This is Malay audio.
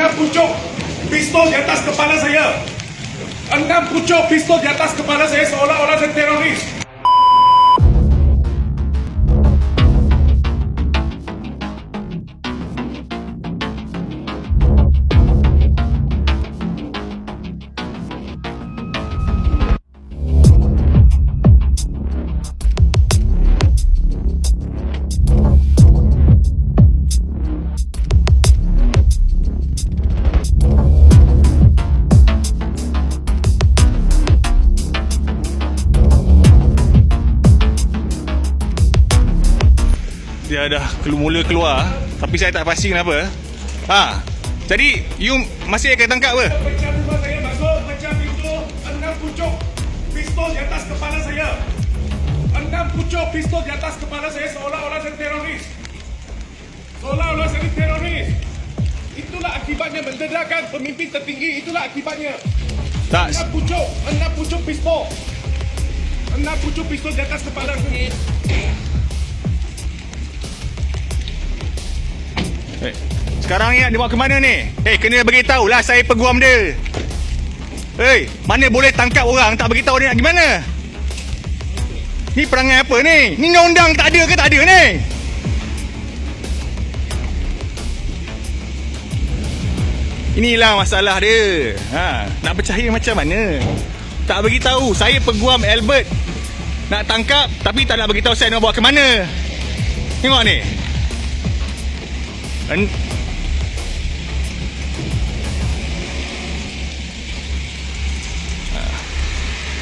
enam pucuk pistol di atas kepala saya. Enam pucuk pistol di atas kepala saya seolah-olah saya teroris. Dia dah mula keluar Tapi saya tak pasti kenapa Ha Jadi You masih akan tangkap ke? Pecah rumah saya masuk, pecah pintu, enam pucuk pistol di atas kepala saya. Enam pucuk pistol di atas kepala saya seolah-olah saya teroris. Seolah-olah saya teroris. Itulah akibatnya mendedahkan pemimpin tertinggi. Itulah akibatnya. Tak Enam pucuk, enam pucuk pistol. Enam pucuk pistol di atas kepala saya. Sekarang ni dia bawa ke mana ni? Eh kena beritahu lah saya peguam dia Hei, mana boleh tangkap orang tak beritahu dia nak gimana? Ni perangai apa ni? Ni undang tak ada ke tak ada ni? Inilah masalah dia. Ha, nak percaya macam mana? Tak beritahu. Saya peguam Albert. Nak tangkap tapi tak nak beritahu saya nak bawa ke mana. Tengok ni. and